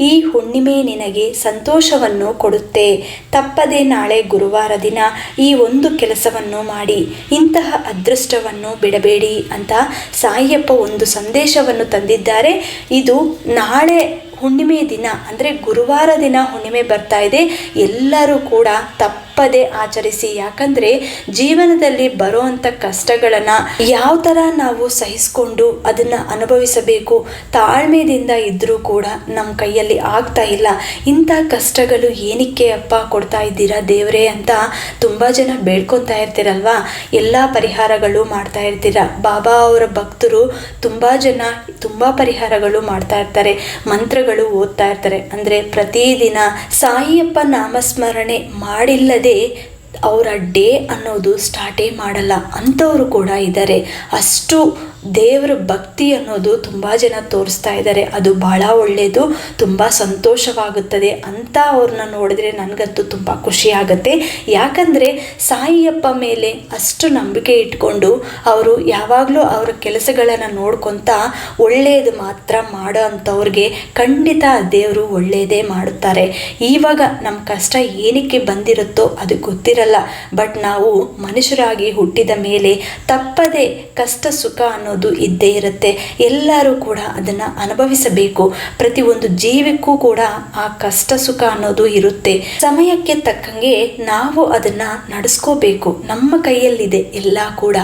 ಈ ಹುಣ್ಣಿಮೆ ನಿನಗೆ ಸಂತೋಷವನ್ನು ಕೊಡುತ್ತೆ. ತಪ್ಪದೆ ನಾಳೆ ಗುರುವಾರ ದಿನ ಈ ಒಂದು ಕೆಲಸವನ್ನು ಮಾಡಿ, ಇಂತಹ ಅದೃಷ್ಟವನ್ನು ಬಿಡಬೇಡಿ ಅಂತ ಸಾಯಿಯಪ್ಪ ಒಂದು ಸಂದೇಶವನ್ನು ತಂದಿದ್ದಾರೆ. ಇದು ನಾಳೆ ಹುಣ್ಣಿಮೆ ದಿನ, ಅಂದರೆ ಗುರುವಾರ ದಿನ ಹುಣ್ಣಿಮೆ ಬರ್ತಾ ಇದೆ. ಎಲ್ಲರೂ ಕೂಡ ತಪ್ಪದೆ ಆಚರಿಸಿ. ಯಾಕಂದರೆ ಜೀವನದಲ್ಲಿ ಬರುವಂಥ ಕಷ್ಟಗಳನ್ನು ಯಾವ ಥರ ನಾವು ಸಹಿಸ್ಕೊಂಡು ಅದನ್ನು ಅನುಭವಿಸಬೇಕು, ತಾಳ್ಮೆಯಿಂದ ಇದ್ದರೂ ಕೂಡ ನಮ್ಮ ಕೈಯಲ್ಲಿ ಆಗ್ತಾ ಇಲ್ಲ. ಇಂಥ ಕಷ್ಟಗಳು ಏನಕ್ಕೆ ಅಪ್ಪ ಕೊಡ್ತಾ ಇದ್ದೀರಾ ದೇವರೇ ಅಂತ ತುಂಬ ಜನ ಬೇಡ್ಕೊತಾ ಇರ್ತೀರಲ್ವಾ? ಎಲ್ಲ ಪರಿಹಾರಗಳು ಮಾಡ್ತಾ ಇರ್ತೀರ? ಬಾಬಾ ಅವರ ಭಕ್ತರು ತುಂಬ ಜನ ತುಂಬ ಪರಿಹಾರಗಳು ಮಾಡ್ತಾ ಇರ್ತಾರೆ, ಮಂತ್ರಗಳು ಓದ್ತಾ ಇರ್ತಾರೆ. ಅಂದರೆ ಪ್ರತಿದಿನ ಸಾಯಿಯಪ್ಪ ನಾಮಸ್ಮರಣೆ ಮಾಡಿಲ್ಲದೆ ಅವರ ಡೇ ಅನ್ನೋದು ಸ್ಟಾರ್ಟೇ ಮಾಡಲ್ಲ. ಅಂಥವರು ಕೂಡ ಇದ್ದಾರೆ ಅಷ್ಟು ದೇವರ ಭಕ್ತಿ ಅನ್ನೋದು ತುಂಬ ಜನ ತೋರಿಸ್ತಾ ಇದ್ದಾರೆ. ಅದು ಭಾಳ ಒಳ್ಳೆಯದು ತುಂಬ ಸಂತೋಷವಾಗುತ್ತದೆ ಅಂತ ಅವ್ರನ್ನ ನೋಡಿದ್ರೆ ನನಗಂತೂ ತುಂಬ ಖುಷಿ ಆಗುತ್ತೆ. ಯಾಕಂದರೆ ಸಾಯಿಯಪ್ಪ ಮೇಲೆ ಅಷ್ಟು ನಂಬಿಕೆ ಇಟ್ಕೊಂಡು ಅವರು ಯಾವಾಗಲೂ ಅವರ ಕೆಲಸಗಳನ್ನು ನೋಡ್ಕೊತ ಒಳ್ಳೆಯದು ಮಾತ್ರ ಮಾಡೋ ಅಂಥವ್ರಿಗೆ ಖಂಡಿತ ದೇವರು ಒಳ್ಳೆಯದೇ ಮಾಡುತ್ತಾರೆ. ಇವಾಗ ನಮ್ಮ ಕಷ್ಟ ಏನಕ್ಕೆ ಬಂದಿರುತ್ತೋ ಅದು ಗೊತ್ತಿರಲ್ಲ. ಬಟ್ ನಾವು ಮನುಷ್ಯರಾಗಿ ಹುಟ್ಟಿದ ಮೇಲೆ ತಪ್ಪದೆ ಕಷ್ಟ ಸುಖ ಅನ್ನೋದು ಇದ್ದೇ ಇರುತ್ತೆ. ಎಲ್ಲರೂ ಕೂಡ ಅದನ್ನು ಅನುಭವಿಸಬೇಕು. ಪ್ರತಿಯೊಂದು ಜೀವಕ್ಕೂ ಕೂಡ ಆ ಕಷ್ಟ ಸುಖ ಅನ್ನೋದು ಇರುತ್ತೆ. ಸಮಯಕ್ಕೆ ತಕ್ಕಂಗೆ ನಾವು ಅದನ್ನು ನಡೆಸ್ಕೋಬೇಕು. ನಮ್ಮ ಕೈಯಲ್ಲಿದೆ ಎಲ್ಲ ಕೂಡ.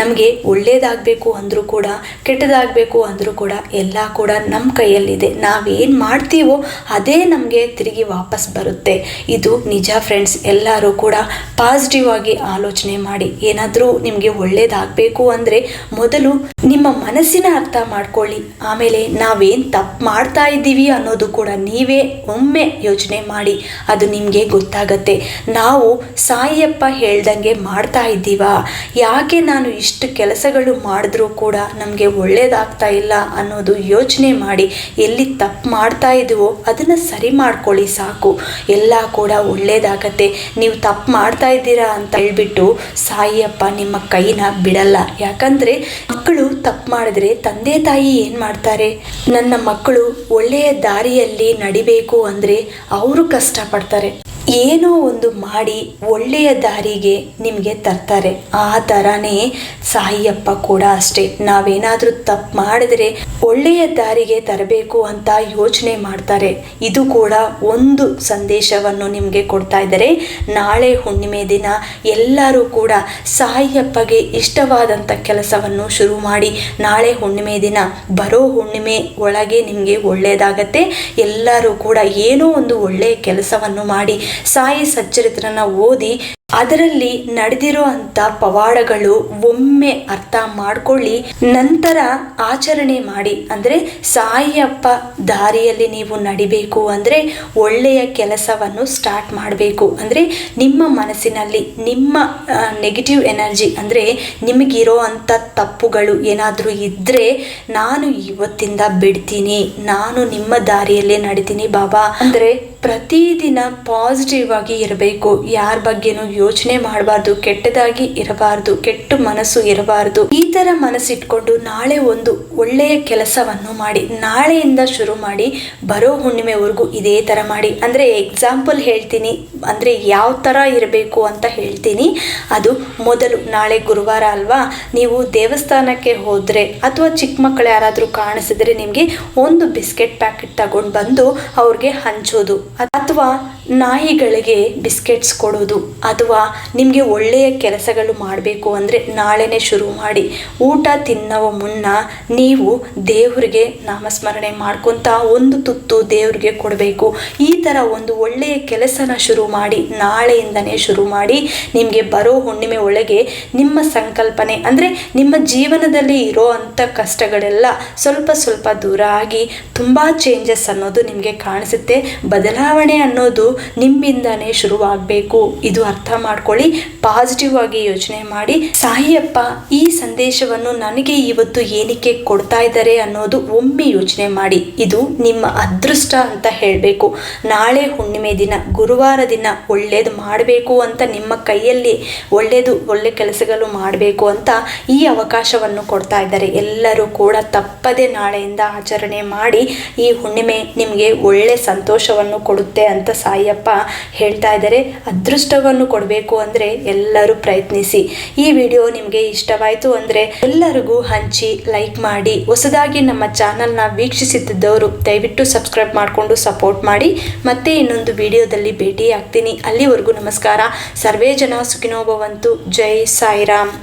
ನಮಗೆ ಒಳ್ಳೇದಾಗಬೇಕು ಅಂದರೂ ಕೂಡ, ಕೆಟ್ಟದಾಗಬೇಕು ಅಂದರೂ ಕೂಡ ಎಲ್ಲ ಕೂಡ ನಮ್ಮ ಕೈಯಲ್ಲಿದೆ. ನಾವೇನು ಮಾಡ್ತೀವೋ ಅದೇ ನಮಗೆ ತಿರುಗಿ ವಾಪಸ್ ಬರುತ್ತೆ. ಇದು ನಿಜ ಫ್ರೆಂಡ್ಸ್ ಎಲ್ಲರೂ ಕೂಡ ಪಾಸಿಟಿವ್ ಆಗಿ ಆಲೋಚನೆ ಮಾಡಿ. ಏನಾದರೂ ನಿಮಗೆ ಒಳ್ಳೇದಾಗಬೇಕು ಅಂದರೆ ಮೊದಲು ನಿಮ್ಮ ಮನಸ್ಸಿನ ಅರ್ಥ ಮಾಡ್ಕೊಳ್ಳಿ. ಆಮೇಲೆ ನಾವೇನು ತಪ್ಪು ಮಾಡ್ತಾ ಇದ್ದೀವಿ ಅನ್ನೋದು ಕೂಡ ನೀವೇ ಒಮ್ಮೆ ಯೋಚನೆ ಮಾಡಿ. ಅದು ನಿಮಗೆ ಗೊತ್ತಾಗತ್ತೆ. ನಾವು ಸಾಯಿಯಪ್ಪ ಹೇಳ್ದಂಗೆ ಮಾಡ್ತಾ ಇದ್ದೀವಾ? ಯಾಕೆ ನಾನು ಇಷ್ಟು ಕೆಲಸಗಳು ಮಾಡಿದ್ರೂ ಕೂಡ ನಮಗೆ ಒಳ್ಳೇದಾಗ್ತಾ ಇಲ್ಲ ಅನ್ನೋದು ಯೋಚನೆ ಮಾಡಿ ಎಲ್ಲಿ ತಪ್ಪು ಮಾಡ್ತಾ ಇದ್ದೀವೋ ಅದನ್ನು ಸರಿ ಮಾಡ್ಕೊಳ್ಳಿ ಸಾಕು. ಎಲ್ಲ ಕೂಡ ಒಳ್ಳೇದಾಗತ್ತೆ. ನೀವು ತಪ್ಪು ಮಾಡ್ತಾ ಇದ್ದೀರಾ ಅಂತ ಹೇಳ್ಬಿಟ್ಟು ಸಾಯಿಯಪ್ಪ ನಿಮ್ಮ ಕೈನ ಬಿಡಲ್ಲ. ಯಾಕಂದರೆ ಮಕ್ಕಳು ತಪ್ಪು ಮಾಡಿದ್ರೆ ತಂದೆ ತಾಯಿ ಏನು ಮಾಡ್ತಾರೆ? ನನ್ನ ಮಕ್ಕಳು ಒಳ್ಳೆಯ ದಾರಿಯಲ್ಲಿ ನಡಿಬೇಕು ಅಂದರೆ ಅವರು ಕಷ್ಟಪಡ್ತಾರೆ. ಏನೋ ಒಂದು ಮಾಡಿ ಒಳ್ಳೆಯ ದಾರಿಗೆ ನಿಮಗೆ ತರ್ತಾರೆ. ಆ ಥರನೇ ಸಾಯಿಯಪ್ಪ ಕೂಡ ಅಷ್ಟೇ. ನಾವೇನಾದರೂ ತಪ್ಪು ಮಾಡಿದ್ರೆ ಒಳ್ಳೆಯ ದಾರಿಗೆ ತರಬೇಕು ಅಂತ ಯೋಚನೆ ಮಾಡ್ತಾರೆ. ಇದು ಕೂಡ ಒಂದು ಸಂದೇಶವನ್ನು ನಿಮಗೆ ಕೊಡ್ತಾ ಇದ್ದಾರೆ. ನಾಳೆ ಹುಣ್ಣಿಮೆ ದಿನ ಎಲ್ಲರೂ ಕೂಡ ಸಾಯಿಯಪ್ಪಗೆ ಇಷ್ಟವಾದಂಥ ಕೆಲಸವನ್ನು ಶುರು ಮಾಡಿ ನಾಳೆ ಹುಣ್ಣಿಮೆ ದಿನ ಬರೋ ಹುಣ್ಣಿಮೆ ಒಳಗೆ ನಿಮಗೆ ಒಳ್ಳೆಯದಾಗತ್ತೆ. ಎಲ್ಲರೂ ಕೂಡ ಏನೋ ಒಂದು ಒಳ್ಳೆಯ ಕೆಲಸವನ್ನು ಮಾಡಿ ಸಾಯಿ ಸಚ್ಚರಿತ್ರನ ಓದಿ ಅದರಲ್ಲಿ ನಡೆದಿರೋ ಅಂಥ ಪವಾಡಗಳು ಒಮ್ಮೆ ಅರ್ಥ ಮಾಡ್ಕೊಳ್ಳಿ, ನಂತರ ಆಚರಣೆ ಮಾಡಿ. ಅಂದರೆ ಸಾಯಿಯಪ್ಪ ದಾರಿಯಲ್ಲಿ ನೀವು ನಡಿಬೇಕು ಅಂದರೆ ಒಳ್ಳೆಯ ಕೆಲಸವನ್ನು ಸ್ಟಾರ್ಟ್ ಮಾಡಬೇಕು. ಅಂದರೆ ನಿಮ್ಮ ಮನಸ್ಸಿನಲ್ಲಿ ನಿಮ್ಮ ನೆಗೆಟಿವ್ ಎನರ್ಜಿ ಅಂದರೆ ನಿಮಗಿರೋ ಅಂತ ತಪ್ಪುಗಳು ಏನಾದರೂ ಇದ್ದರೆ ನಾನು ಇವತ್ತಿಂದ ಬಿಡ್ತೀನಿ, ನಾನು ನಿಮ್ಮ ದಾರಿಯಲ್ಲೇ ನಡಿತೀನಿ ಬಾಬಾ. ಅಂದರೆ ಪ್ರತಿದಿನ ಪಾಸಿಟಿವ್ ಆಗಿ ಇರಬೇಕು, ಯಾರ ಬಗ್ಗೆನೂ ಯೋಚನೆ ಮಾಡಬಾರ್ದು, ಕೆಟ್ಟದಾಗಿ ಇರಬಾರ್ದು, ಕೆಟ್ಟ ಮನಸ್ಸು ಇರಬಾರ್ದು. ಈ ತರ ಮನಸ್ಸಿಟ್ಕೊಂಡು ನಾಳೆ ಒಂದು ಒಳ್ಳೆಯ ಕೆಲಸವನ್ನು ಮಾಡಿ, ನಾಳೆಯಿಂದ ಶುರು ಮಾಡಿ, ಬರೋ ಹುಣ್ಣಿಮೆವರೆಗೂ ಇದೇ ತರ ಮಾಡಿ. ಅಂದ್ರೆ ಎಕ್ಸಾಂಪಲ್ ಹೇಳ್ತೀನಿ. ಅಂದ್ರೆ ಯಾವ ತರ ಇರಬೇಕು ಅಂತ ಹೇಳ್ತೀನಿ. ಅದು ಮೊದಲು, ನಾಳೆ ಗುರುವಾರ ಅಲ್ವಾ? ನೀವು ದೇವಸ್ಥಾನಕ್ಕೆ ಹೋದ್ರೆ ಅಥವಾ ಚಿಕ್ಕ ಮಕ್ಕಳು ಯಾರಾದರೂ ಕಾಣಿಸಿದ್ರೆ ನಿಮಗೆ ಒಂದು ಬಿಸ್ಕೆಟ್ ಪ್ಯಾಕೆಟ್ ತಗೊಂಡು ಬಂದು ಅವ್ರಿಗೆ ಹಂಚೋದು. ಅಥವಾ ನಾಯಿಗಳಿಗೆ ಬಿಸ್ಕೆಟ್ಸ್ ಕೊಡೋದು ಅಥವಾ ನಿಮಗೆ ಒಳ್ಳೆಯ ಕೆಲಸಗಳು ಮಾಡಬೇಕು ಅಂದರೆ ನಾಳೆನೇ ಶುರು ಮಾಡಿ ಊಟ ತಿನ್ನೋ ಮುನ್ನ ನೀವು ದೇವರಿಗೆ ನಾಮಸ್ಮರಣೆ ಮಾಡ್ಕೊತ ಒಂದು ತುತ್ತು ದೇವರಿಗೆ ಕೊಡಬೇಕು. ಈ ಥರ ಒಂದು ಒಳ್ಳೆಯ ಕೆಲಸನ ಶುರು ಮಾಡಿ ನಾಳೆಯಿಂದನೇ ಶುರು ಮಾಡಿ ನಿಮಗೆ ಬರೋ ಹುಣ್ಣಿಮೆ ಒಳಗೆ ನಿಮ್ಮ ಸಂಕಲ್ಪನೆ ಅಂದರೆ ನಿಮ್ಮ ಜೀವನದಲ್ಲಿ ಇರೋ ಅಂಥ ಕಷ್ಟಗಳೆಲ್ಲ ಸ್ವಲ್ಪ ಸ್ವಲ್ಪ ದೂರ ಆಗಿ ತುಂಬ ಚೇಂಜಸ್ ಅನ್ನೋದು ನಿಮಗೆ ಕಾಣಿಸುತ್ತೆ. ಬದಲಾವಣೆ ಅನ್ನೋದು ನಿಮ್ಮಿಂದನೇ ಶುರುವಾಗಬೇಕು. ಇದು ಅರ್ಥ ಮಾಡ್ಕೊಳ್ಳಿ. ಪಾಸಿಟಿವ್ ಆಗಿ ಯೋಚನೆ ಮಾಡಿ. ಸಾಯಿಯಪ್ಪ, ಈ ಸಂದೇಶವನ್ನು ನನಗೆ ಇವತ್ತು ಏನಕ್ಕೆ ಕೊಡ್ತಾ ಇದ್ದಾರೆ ಅನ್ನೋದು ಒಮ್ಮೆ ಯೋಚನೆ ಮಾಡಿ. ಇದು ನಿಮ್ಮ ಅದೃಷ್ಟ ಅಂತ ಹೇಳಬೇಕು. ನಾಳೆ ಹುಣ್ಣಿಮೆ ದಿನ, ಗುರುವಾರ ದಿನ ಒಳ್ಳೇದು ಮಾಡಬೇಕು ಅಂತ ನಿಮ್ಮ ಕೈಯಲ್ಲಿ ಒಳ್ಳೆಯದು ಒಳ್ಳೆ ಕೆಲಸಗಳು ಮಾಡಬೇಕು ಅಂತ ಈ ಅವಕಾಶವನ್ನು ಕೊಡ್ತಾ ಇದ್ದಾರೆ. ಎಲ್ಲರೂ ಕೂಡ ತಪ್ಪದೆ ನಾಳೆಯಿಂದ ಆಚರಣೆ ಮಾಡಿ ಈ ಹುಣ್ಣಿಮೆ ನಿಮಗೆ ಒಳ್ಳೆ ಸಂತೋಷವನ್ನು ಕೊಡುತ್ತೆ ಅಂತ ಸಾಯಿಯಪ್ಪ ಹೇಳ್ತಾ ಇದ್ದಾರೆ, ಅದೃಷ್ಟವನ್ನು ಕೊಡಬೇಕು ಅಂದರೆ ಎಲ್ಲರೂ ಪ್ರಯತ್ನಿಸಿ. ಈ ವಿಡಿಯೋ ನಿಮಗೆ ಇಷ್ಟವಾಯಿತು ಅಂದರೆ ಎಲ್ಲರಿಗೂ ಹಂಚಿ ಲೈಕ್ ಮಾಡಿ, ಹೊಸದಾಗಿ ನಮ್ಮ ಚಾನಲ್ನ ವೀಕ್ಷಿಸುತ್ತಿದ್ದವರು ದಯವಿಟ್ಟು ಸಬ್ಸ್ಕ್ರೈಬ್ ಮಾಡಿಕೊಂಡು ಸಪೋರ್ಟ್ ಮಾಡಿ. ಮತ್ತೆ ಇನ್ನೊಂದು ವಿಡಿಯೋದಲ್ಲಿ ಭೇಟಿ ಆಗ್ತೀನಿ ಅಲ್ಲಿವರೆಗೂ ನಮಸ್ಕಾರ. ಸರ್ವೇ ಜನ ಸುಖಿನೋಭವಂತು. ಜೈ ಸಾಯಿರಾಮ್.